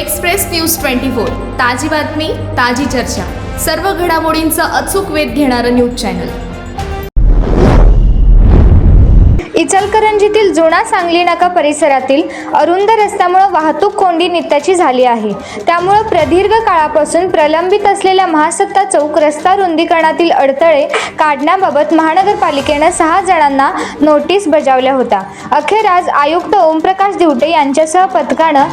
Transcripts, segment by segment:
Express news twenty four. ताजी बातमी ताजी चर्चा. सर्व घडामोडींचा अचूक वेध घेणारं न्यूज चॅनल. इचलकरंजीतील जुना सांगली नाका परिसरातील अरुंद रस्त्यामुळे वाहतूक कोंडी नित्याची झाली आहे. त्यामुळे प्रदीर्घ काळापासून प्रलंबित असलेल्या महासत्ता चौक रस्ता रुंदीकरणातील अडथळे काढण्याबाबत महानगरपालिकेनं सहा जणांना नोटीस बजावल्या होत्या. अखेर आज आयुक्त ओमप्रकाश दिवटे यांच्यासह पथकानं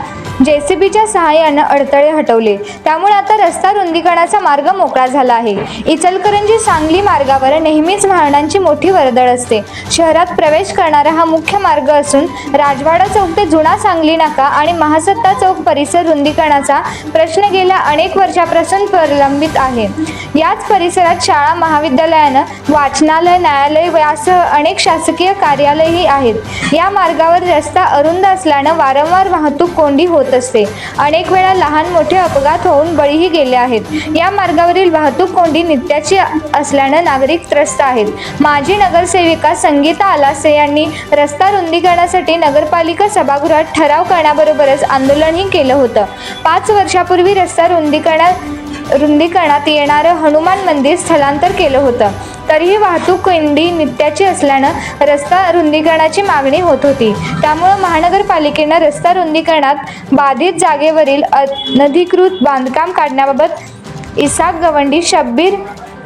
जेसीबीच्या सहाय्यानं अडथळे हटवले. त्यामुळे आता रस्ता रुंदीकरणाचा मार्ग मोकळा झाला आहे. इचलकरंजी सांगली मार्गावर नेहमीच वाहनांची मोठी वर्दळ असते. शहरात प्रवेश करणारा हा मुख्य मार्ग असून राजवाडा चौक ते जुना सांगली नाका आणि महासत्ता चौक परिसर रुंदीकरणाचा प्रश्न गेल्या अनेक वर्षापासून प्रलंबित आहे. याच परिसरात शाळा महाविद्यालयानं वाचनालय न्यायालय यासह अनेक शासकीय कार्यालयही आहेत. या मार्गावर रस्ता अरुंद असल्यानं वारंवार वाहतूक कोंडी होत असते. अनेक वेळा लहान मोठे अपघात होऊन बळीही गेले आहेत. या मार्गावरील वाहतूक कोंडी नित्याची असल्यानं नागरिक त्रस्त आहेत. माजी नगरसेविका संगीता आलासे यांनी रस्ता रुंदीकरणासाठी नगरपालिका सभागृहात ठराव करण्याबरोबरच आंदोलनही केलं होतं. पाच वर्षापूर्वी रस्ता रुंदीकरणात रुंदीकरणात येणारं हनुमान मंदिर स्थलांतर केलं होतं. तरीही वाहतूक कोंडी नित्याची असल्यानं रस्ता रुंदीकरणाची मागणी होत होती. त्यामुळं महानगरपालिकेनं रस्ता रुंदीकरणात बाधित जागेवरील अनधिकृत बांधकाम काढण्याबाबत इसाक गवंडी शब्बीर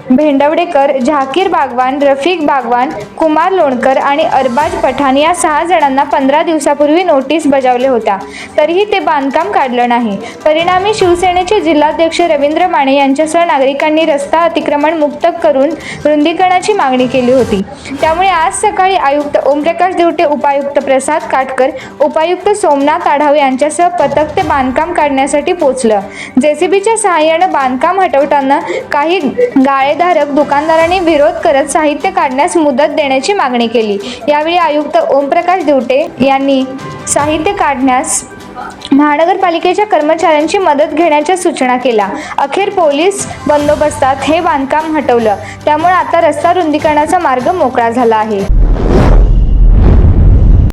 भेंडवडेकर झाकीर बागवान रफिक बागवान कुमार लोणकर आणि अरबाज पठाण या सहा जणांना पंधरा दिवसापूर्वी नोटीस बजावल्या होत्या. तरीही ते बांधकाम काढलं नाही. परिणामी शिवसेनेचे जिल्हाध्यक्ष रवींद्र माने यांच्यासह नागरिकांनी रस्ता अतिक्रमण मुक्त करून रुंदीकरणाची मागणी केली होती. त्यामुळे आज सकाळी आयुक्त ओमप्रकाश दिवटे उपायुक्त प्रसाद काटकर उपायुक्त सोमनाथ आढाव यांच्यासह पथक ते बांधकाम काढण्यासाठी पोचलं जेसीबीच्या सहाय्यानं बांधकाम हटवताना काही गाळेधारक दुकानदारांनी विरोध करत साहित्य काढण्यास मुदत देण्याची मागणी केली. यावेळी आयुक्त ओमप्रकाश दिवटे यांनी साहित्य काढण्यास महानगरपालिकेच्या कर्मचाऱ्यांची मदत घेण्याच्या सूचना केल्या. अखेर पोलीस बंदोबस्तात हे बांधकाम हटवलं. त्यामुळे आता रस्ता रुंदीकरणाचा मार्ग मोकळा झाला आहे.